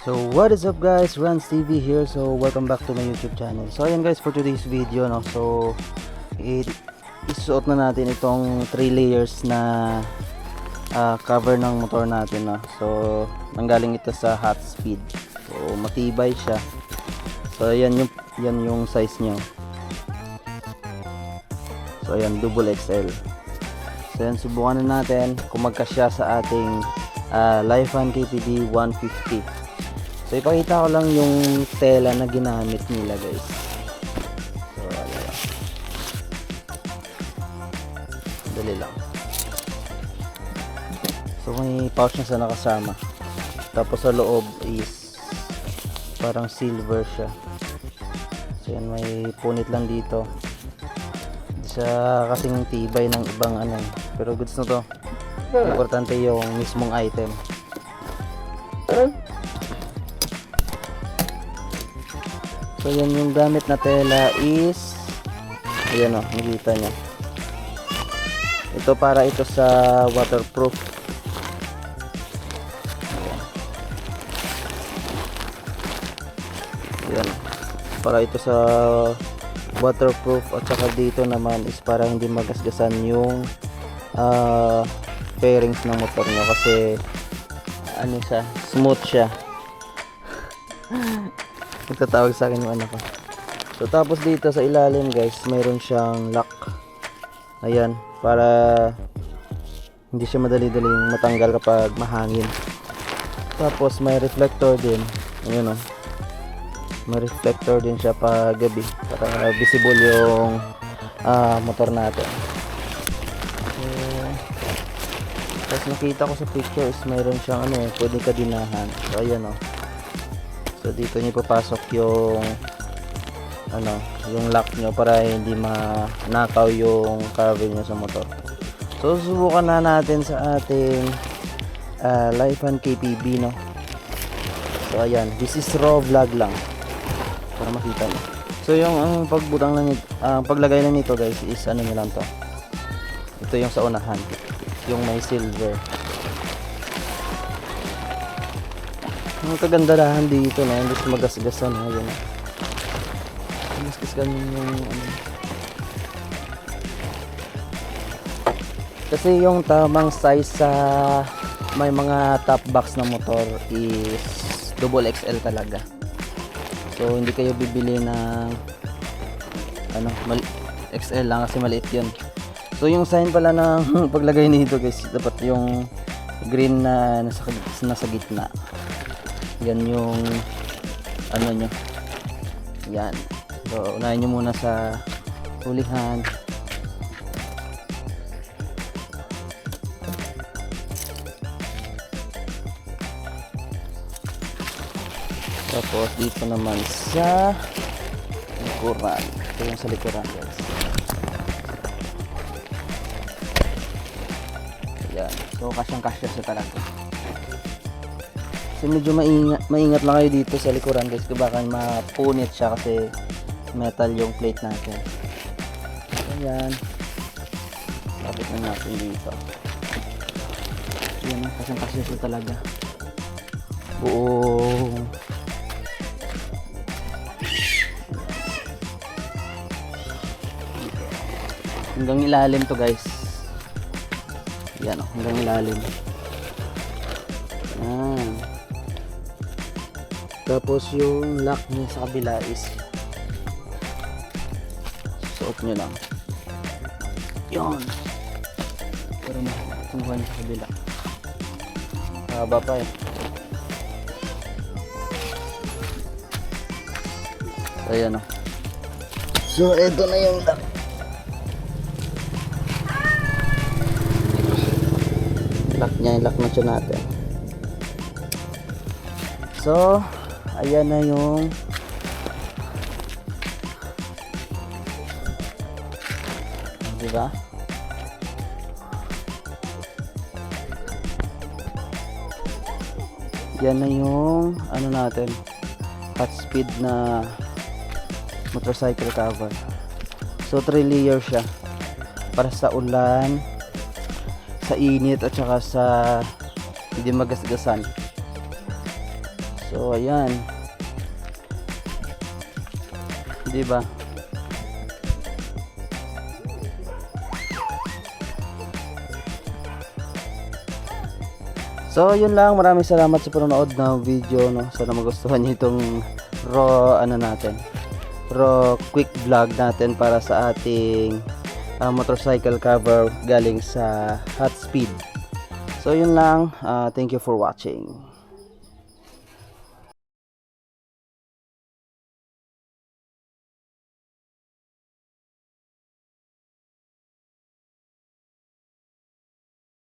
So what is up guys, Rans TV here. So welcome back to my YouTube channel. So ayan guys for today's video no. So i- isuot na natin itong 3 layers na ah, cover ng motor natin no. So nanggaling ito sa hot speed. So matibay siya. So ayan yung yan yung size niya. So ayan double XL. So ayan subukan na natin kung magkasya sa ating uh, Lifan KPD 150. So ipakita ko lang yung tela na ginamit nila guys. So ano lang. Dali lang. So may pouch na sa nakasama. Tapos sa loob is parang silver siya. So yan may punit lang dito. Siya kasing tibay ng ibang ano. Pero goods na to. Importante yung mismong item. So yan yung gamit na tela is ayan o, nakita nyo. Ito para ito sa waterproof. Ayan. Ayan. Para ito sa waterproof at saka dito naman is para hindi magasgasan yung ah, fairings ng motor nyo kasi ano siya, smooth siya. Nagtatawag sa akin yung anak ko. So tapos dito sa ilalim guys, mayroon siyang lock. Ayan, para hindi siya madali-daling matanggal kapag mahangin. Tapos may reflector din. Ayun o. May reflector din siya pag gabi para visible yung ah, motor natin. So, tapos nakita ko sa picture is mayroon siyang ano eh, pwede kadinahan. So ayan o. So dito niyo papasok yung ano, yung lock nyo para hindi manakaw yung cover nyo sa motor. So susubukan na natin sa ating uh, Lifan KPB no. So ayan, this is raw vlog lang para makita nyo. So yung ang pagbutang lang nito, ang paglagay lang nito guys is ano nyo lang to. Ito yung sa unahan, yung may silver. Ang kagandahan dito na, hindi siya magasgasan ha, yun. Magasgasan yung ano. Kasi yung tamang size sa may mga top box na motor is double XL talaga. So hindi kayo bibili ng ano, XL lang kasi maliit 'yun. So yung sign pala ng paglagay nito guys, dapat yung green na nasa, nasa gitna yan yung ano nyo? Yan. So unahin nyo muna sa hulihan. Tapos dito naman sa likuran. Ito yung sa likuran guys. Yan. So kasyang kasya siya talaga kasi medyo maingat, maingat lang kayo dito sa likuran guys. Kasi baka mapunit siya kasi metal yung plate natin. Ayan. Lapit na natin dito. Yan kasi kasi siya talaga. Buong hanggang ilalim to guys. Yan o hanggang ilalim. Yan tapos yung lock niya sa kabila is suot nyo lang. Yun. Pero makuha niya sa kabila. Haba pa eh. Ayan o. So, eto na yung lock. Lock niya, yung lock na siya natin. So, ayan na yung di ba? Yan na yung ano natin hot speed na motorcycle cover. So 3 layer siya para sa ulan, sa init at saka sa hindi magasgasan. So, ayan. Di ba? So, yun lang. Maraming salamat sa panonood ng video. No? Sana magustuhan nyo itong raw, ano natin, raw quick vlog natin para sa ating uh, motorcycle cover galing sa Hot Speed. So, yun lang. Uh, thank you for watching.